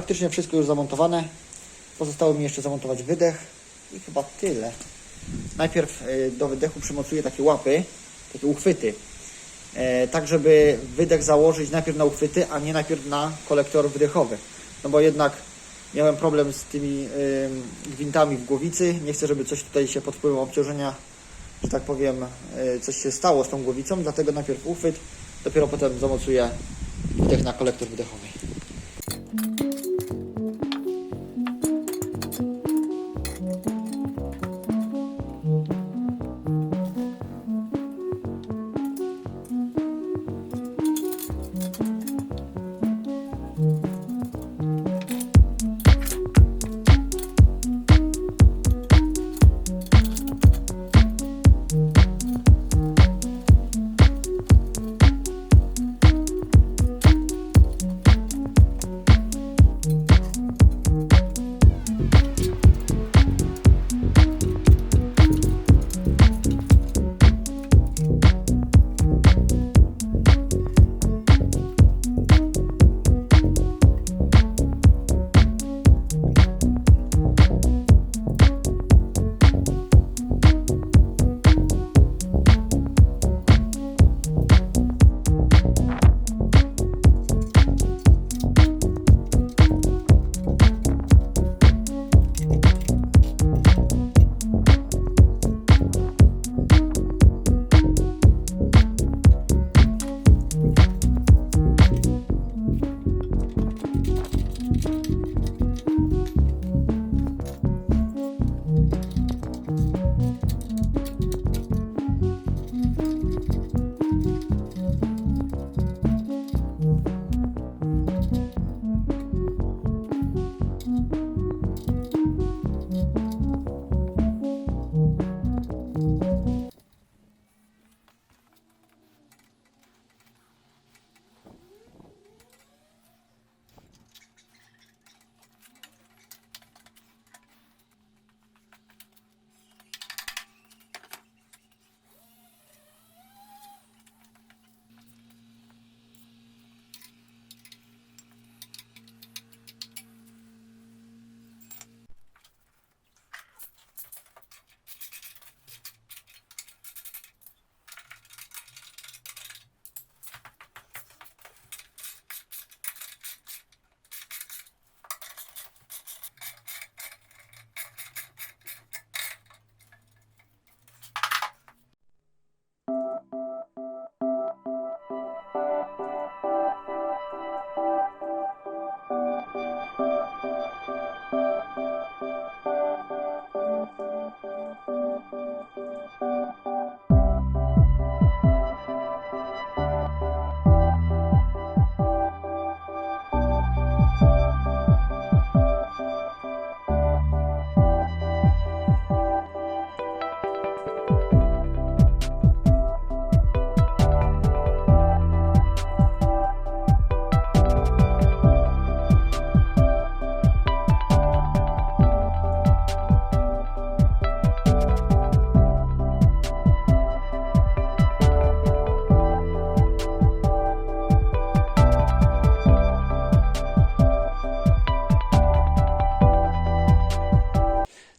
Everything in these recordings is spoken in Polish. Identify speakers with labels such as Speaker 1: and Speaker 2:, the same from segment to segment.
Speaker 1: praktycznie wszystko już zamontowane. Pozostało mi jeszcze zamontować wydech i chyba tyle. Najpierw e, do wydechu przymocuję takie łapy, takie uchwyty. E, tak, żeby wydech założyć najpierw na uchwyty, a nie najpierw na kolektor wydechowy. No bo jednak miałem problem z tymi ym, gwintami w głowicy. Nie chcę, żeby coś tutaj się pod wpływem obciążenia, że tak powiem, y, coś się stało z tą głowicą, dlatego najpierw uchwyt, dopiero potem zamocuję wydech na kolektor wydechowy.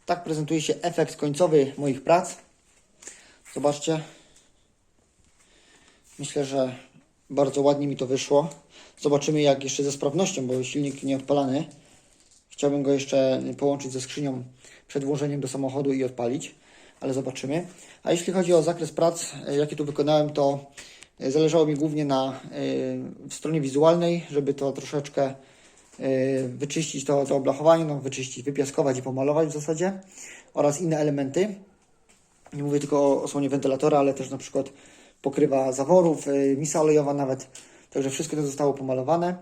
Speaker 1: Tak prezentuje się efekt końcowy moich prac. Zobaczcie. Myślę, że bardzo ładnie mi to wyszło. Zobaczymy jak jeszcze ze sprawnością, bo silnik nie odpalany. Chciałbym go jeszcze połączyć ze skrzynią przed włożeniem do samochodu i odpalić, ale zobaczymy. A jeśli chodzi o zakres prac, e, jakie tu wykonałem, to e, zależało mi głównie na e, stronie wizualnej, żeby to troszeczkę wyczyścić to, to oblachowanie, no, wyczyścić, wypiaskować i pomalować w zasadzie oraz inne elementy. Nie mówię tylko o osłonie wentylatora, ale też na przykład pokrywa zaworów, y, misa olejowa nawet. Także wszystko to zostało pomalowane.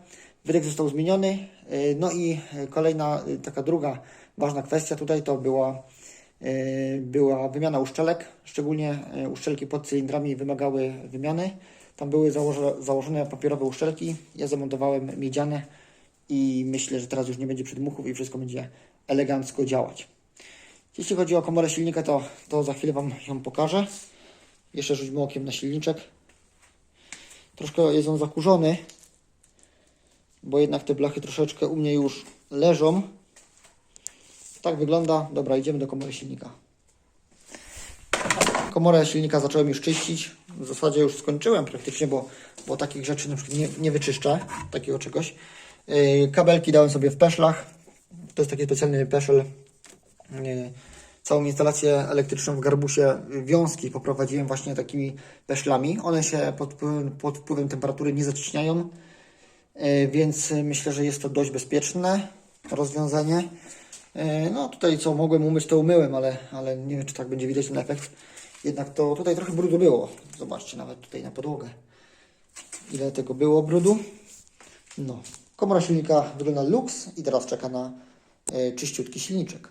Speaker 1: Wydech został zmieniony. y, No i kolejna, taka druga ważna kwestia tutaj to była, była wymiana uszczelek. Szczególnie uszczelki pod cylindrami wymagały wymiany. Tam były założone papierowe uszczelki. Ja zamontowałem miedziane i myślę, że teraz już nie będzie przedmuchów i wszystko będzie elegancko działać. Jeśli chodzi o komorę silnika, to, to za chwilę Wam ją pokażę. Jeszcze rzućmy okiem na silniczek. Troszkę jest on zakurzony, bo jednak te blachy troszeczkę u mnie już leżą. Tak wygląda. Dobra, idziemy do komory silnika. Komorę silnika zacząłem już czyścić. W zasadzie już skończyłem praktycznie, bo, bo takich rzeczy na przykład nie, nie wyczyszczę, takiego czegoś. Yy, kabelki dałem sobie w peszlach. To jest taki specjalny peszel. Yy, całą instalację elektryczną w garbusie wiązki poprowadziłem właśnie takimi peszlami. One się pod, wpływem- pod wpływem temperatury nie zacieśniają, yy, więc myślę, że jest to dość bezpieczne rozwiązanie. No tutaj co mogłem umyć, to umyłem, ale, ale nie wiem, czy tak będzie widać ten efekt. Jednak to tutaj trochę brudu było. Zobaczcie nawet tutaj na podłogę. Ile tego było brudu. No. Komora silnika wygląda luks i teraz czeka na e, czyściutki silniczek.